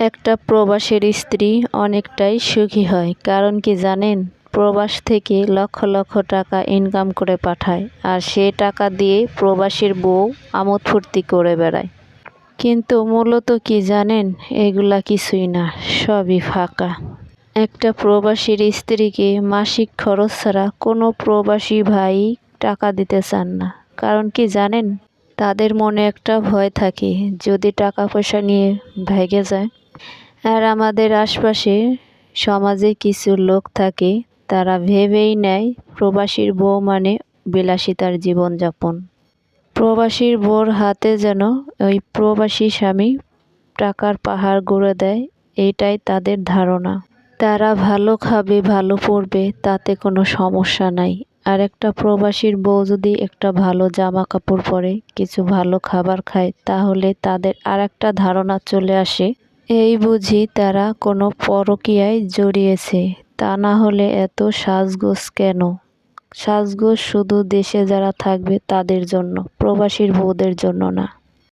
একটা প্রবাসের স্ত্রী অনেকটাই সুখী হয়। কারণ কি জানেন? প্রবাস থেকে লক্ষ লক্ষ টাকা ইনকাম করে পাঠায় আর সে টাকা দিয়ে প্রবাসীর বউ আমোদ ফুর্তি করে বেড়ায়। কিন্তু মূলত কি জানেন? এগুলা কিছুই না, সবই ফাঁকা। একটা প্রবাসীর স্ত্রীকে মাসিক খরচ ছাড়া কোনো প্রবাসী ভাই টাকা দিতে চান না। কারণ কি জানেন? তাদের মনে একটা ভয় থাকে, যদি টাকা পয়সা নিয়ে ভেগে যায় আর আমাদের আশপাশে সমাজে কিছু লোক থাকে, তারা ভেবেই নেয় প্রবাসীর বউ মানে বিলাসিতার জীবনযাপন। প্রবাসীর বউর হাতে যেন ওই প্রবাসী স্বামী টাকার পাহাড় গড়ে দেয় এইটাই তাদের ধারণা। তারা ভালো খাবে, ভালো পরবে তাতে কোনো সমস্যা নাই। আর একটা প্রবাসীর বউ যদি একটা ভালো জামা কাপড় পরে, কিছু ভালো খাবার খায়, তাহলে তাদের আর একটা ধারণা চলে আসে এই বুঝি তারা কোনো পরকীয়ায় জড়িয়েছে। তা না হলে এত সাজগোজ কেন? সাজগোজ শুধু দেশে যারা থাকবে তাদের জন্য, প্রবাসীর বউদের জন্য না।